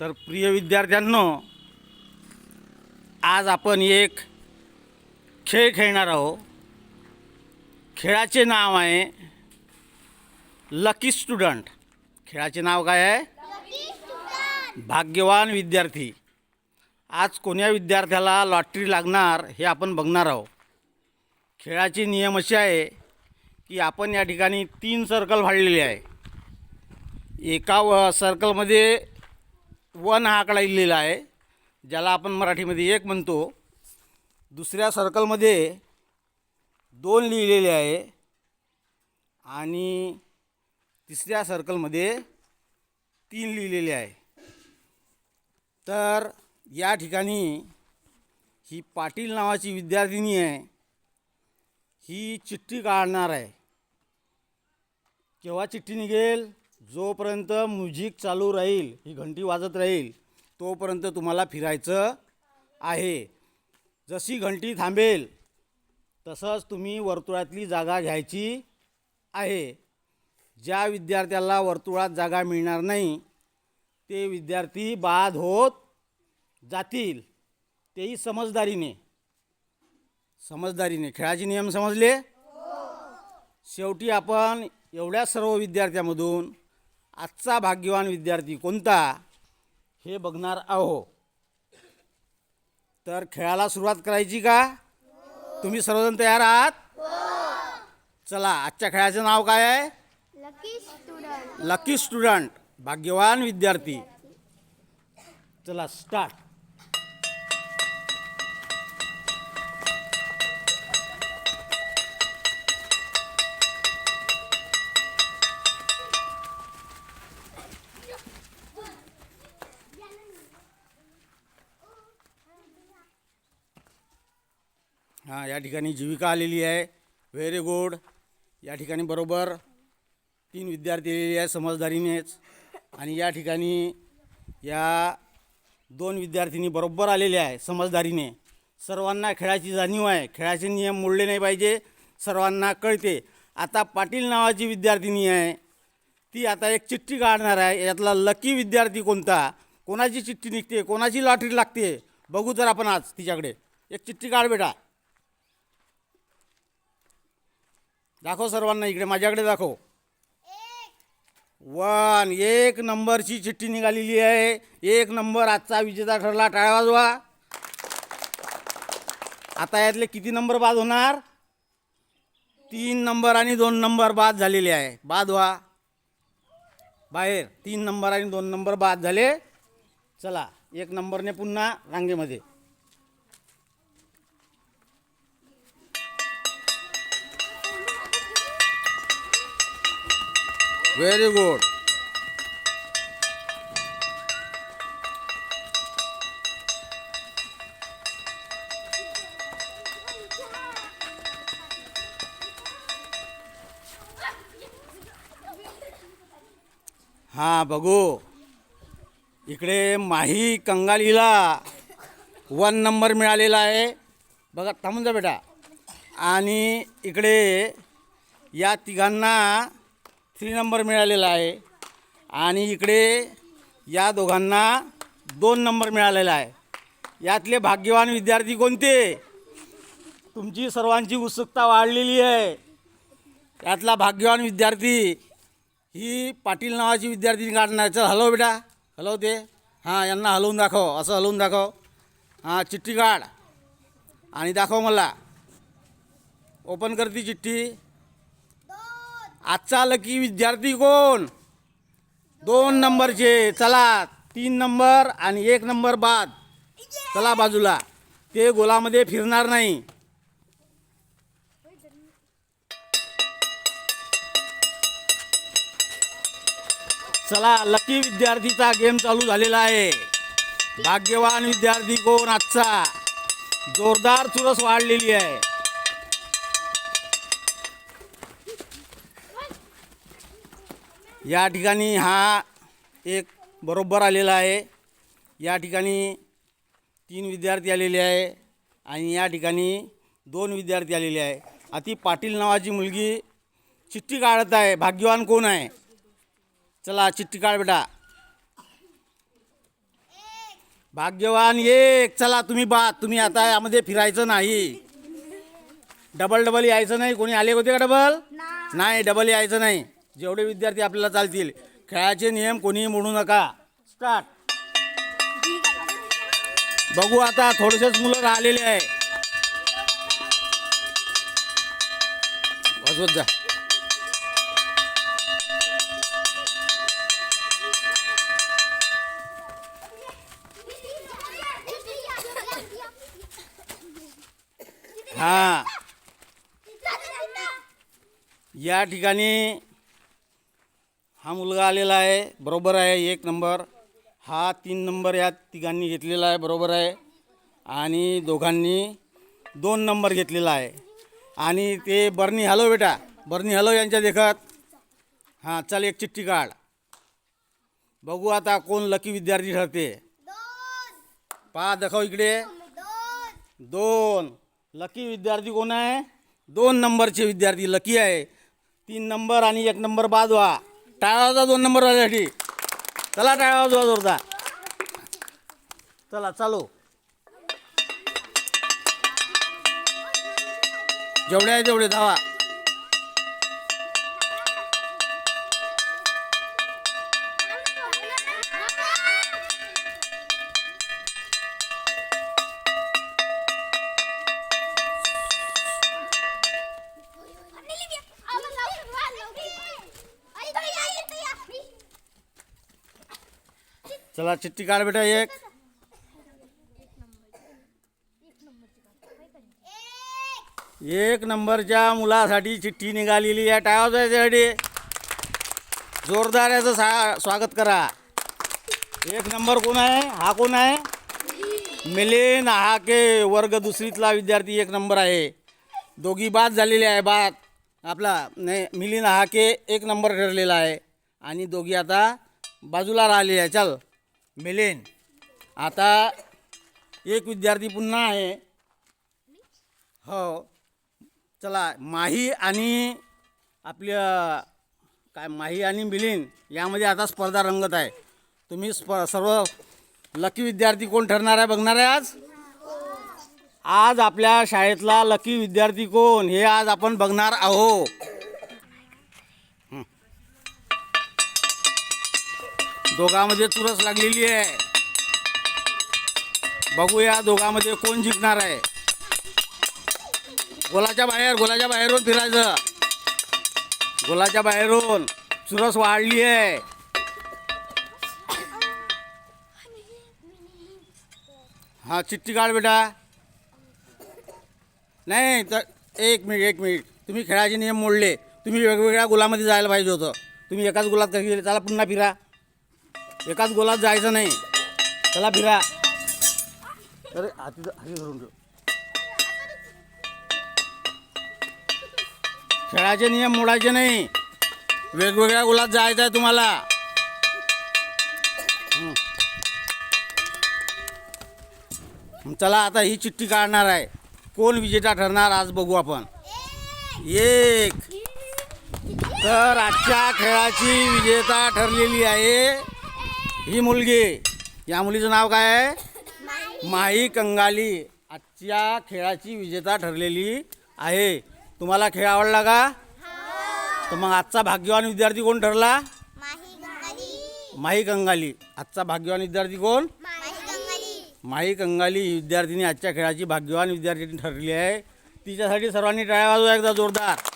तर प्रिय विद्यार्थ्यांनो आज आपण एक खेळ खेळणार आहोत. खेळाचे नाव आहे लकी स्टुडंट खेळाचे नाव काय आहे? भाग्यवान विद्यार्थी. आज कोण्या विद्यार्थ्याला लॉटरी लागणार हे आपण बघणार आहोत. खेळाचे नियम असे आहे की आपण या ठिकाणी तीन सर्कल फाडलेले आहे. एका व सर्कलमध्ये वन हा आकडा लिहिलेला आहे ज्याला आपण मराठीमध्ये एक म्हणतो. दुसऱ्या सर्कलमध्ये दोन लिहिलेले आहे आणि तिसऱ्या सर्कलमध्ये तीन लिहिलेले आहे. तर या ठिकाणी ही पाटील नावाची विद्यार्थिनी आहे ही चिठ्ठी काढणार आहे. केव्हा चिठ्ठी निघेल? जोपर्यंत म्युझिक चालू राहील ही घंटी वाजत राहील तोपर्यंत तुम्हाला फिरायचं आहे. जशी घंटी थांबेल तसंच तुम्ही वर्तुळातली जागा घ्यायची आहे. ज्या विद्यार्थ्याला वर्तुळात जागा मिळणार नाही ते विद्यार्थी बाद होत जातील. तेही समजदारीने. समजदारीने. खेळाचे नियम समजले? शेवटी आपण एवढ्या सर्व विद्यार्थ्यामधून आजचा भाग्यवान विद्यार्थी कोणता? हे बघणार आहो. तर खेळाला सुरुवात करायची का? तुम्ही सर्वजण तयार आहात? चला आजच्या खेळाचं नाव काय आहे? लकी स्टुडंट लकी स्टुडंट भाग्यवान विद्यार्थी. चला स्टार्ट हां या ठिकाणी जीविका आलेली आहे. व्हेरी गुड या ठिकाणी बरोबर तीन विद्यार्थी आलेले आहे समजदारीनेच आणि या ठिकाणी या दोन विद्यार्थिनी बरोबर आलेले आहे समजदारीने. सर्वांना खेळाची जाणीव आहे. खेळाचे नियम मोडले नाही पाहिजे सर्वांना कळते. आता पाटील नावाची विद्यार्थिनी आहे. ती आता एक चिठ्ठी काढणार आहे. यातला लकी विद्यार्थी कोणता? कोणाची चिठ्ठी निघते? कोणाची लॉटरी लागते? बघू तर आपण आज तिच्याकडे. एक चिठ्ठी काढ बेटा. दाखव सर्वांना इकडे माझ्याकडे दाखव. वन एक नंबरची चिठ्ठी निघालेली आहे. एक नंबर आजचा विजेता ठरला टाळ्या वाजवा. आता यातले किती नंबर बाद होणार? तीन नंबर आणि दोन नंबर बाद झालेले आहे. बाद व्हा. बाहेर तीन नंबर आणि दोन नंबर बाद झाले. चला एक नंबरने पुन्हा रांगेमध्ये. व्हेरी गुड हां बघू. इकडे माही कंगालीला वन नंबर मिळालेला आहे. बघा थांबून जा बेटा. आणि इकडे या तिघांना थ्री नंबर मिळालेला आहे. आणि इकडे या दोघांना दोन नंबर मिळालेला आहे. यातले भाग्यवान विद्यार्थी कोणते? तुमची सर्वांची उत्सुकता वाढलेली आहे. यातला भाग्यवान विद्यार्थी ही पाटील नावाची विद्यार्थिनी काढणार चल हलव बेटा. हलव ते. हां यांना हलवून दाखव. असं हलवून दाखव. हां चिठ्ठी काढ. आणि दाखव मला. ओपन करती चिठ्ठी. आजचा लकी विद्यार्थी कोण? दोन नंबरचे. चला तीन नंबर आणि एक नंबर बाद. चला बाजूला. ते गोलामध्ये फिरणार नाही. चला लकी विद्यार्थीचा गेम चालू झालेला आहे. भाग्यवान विद्यार्थी कोण आजचा? जोरदार चुरस वाढलेली आहे. या ठिकाणी हा एक बरोबर आलेला आहे. या ठिकाणी तीन विद्यार्थी आलेले आहे आणि या ठिकाणी दोन विद्यार्थी आलेले आहे. अति पाटील नावाची मुलगी चिठ्ठी काढत आहे. भाग्यवान कोण आहे? चला चिठ्ठी काढ बेटा. भाग्यवान एक. चला तुम्ही बाद तुम्ही आता यामध्ये फिरायचं नाही. डबल डबल यायचं नाही. कोणी आले होते का डबल? नाही डबल यायचं नाही. जेवढे विद्यार्थी आपल्याला चालतील खेळाचे नियम कोणीही मोडू नका. स्टार्ट बघू आता थोडेसेच मुलं राहिलेले आहे. वाजवत जा. हा. या ठिकाणी हा मुलगा आलेला आहे बरोबर आहे एक नंबर. हा तीन नंबर या तिघांनी घेतलेला आहे बरोबर आहे. आणि दोघांनी दोन नंबर घेतलेला आहे. आणि ते बर्नी हॅलो बेटा बर्नी हॅलो यांच्या देखत. हां चल एक चिठ्ठी काढ. बघू आता कोण लकी विद्यार्थी ठरते. पहा दाखव इकडे. दोन. लकी विद्यार्थी कोण आहे? दोन नंबरचे विद्यार्थी लकी आहे. तीन नंबर आणि एक नंबर बाद व्हा. टाळाचा दोन नंबर वाजण्यासाठी चला टाळा वाजवा जोरदार. चला चालू. जेवढे आहे तेवढे धावा. चला चिठ्ठी काढ बेटा एक. एक नंबरच्या मुलासाठी चिठ्ठी निघालेली आहे टाळा त्याच्यासाठी जोरदार याचं सा स्वागत करा. एक नंबर कोण आहे? हा कोण आहे? मिलिंद हा के वर्ग दुसरीतला विद्यार्थी एक नंबर आहे. दोघी बाद झालेली आहे बाद. आपला नाही मिलिंद हा के एक नंबर ठरलेला आहे. आणि दोघी आता बाजूला राहिलेली आहे. चल. मिलेन आता एक विद्यार्थी पुन्हा आहे. हो चला माही आणि आपल्या काय माही आणि मिलिंद यामध्ये आता स्पर्धा रंगत आहे. तुम्ही स्प सर्व लकी विद्यार्थी कोण ठरणार आहे बघणार आहे आज? आज आपल्या शाळेतला लकी विद्यार्थी कोण हे आज आपण बघणार आहो दोघांमध्ये चुरस लागलेली आहे. बघूया दोघांमध्ये कोण जिंकणार आहे. गोलाच्या बाहेर गोलाच्या बाहेरून फिरायचं. गोलाच्या बाहेरून चुरस वाढली आहे. हा चिठ्ठी काढ बेटा. नाही तर एक मिनिट एक मिनिट. तुम्ही खेळाचे नियम मोडले. तुम्ही वेगवेगळ्या गुलामध्ये जायला पाहिजे होतं. तुम्ही एकाच गुलात कसे गेले चला पुन्हा फिरा. एकाच गोलात जायचं नाही. चला फिरा अरे हाती हाती धरून ठेव. खेळाचे नियम मोडायचे नाही. वेगवेगळ्या गोलात जायचं आहे तुम्हाला. चला आता ही चिठ्ठी काढणार आहे. कोण विजेता ठरणार आज बघू आपण. एक. तर आजच्या खेळाची विजेता ठरलेली आहे. ही मुलगी. या मुलीचं नाव काय आहे? माही. कंगाली. आजच्या खेळाची विजेता ठरलेली आहे. तुम्हाला खेळ आवडला का? तर मग आजचा भाग्यवान विद्यार्थी कोण ठरला? माही कंगाली. आजचा भाग्यवान विद्यार्थी कोण? माही कंगाली. ही विद्यार्थिनी आजच्या खेळाची भाग्यवान विद्यार्थिनी ठरली आहे. तिच्यासाठी सर्वांनी टाळ्या वाजवा एकदा जोरदार.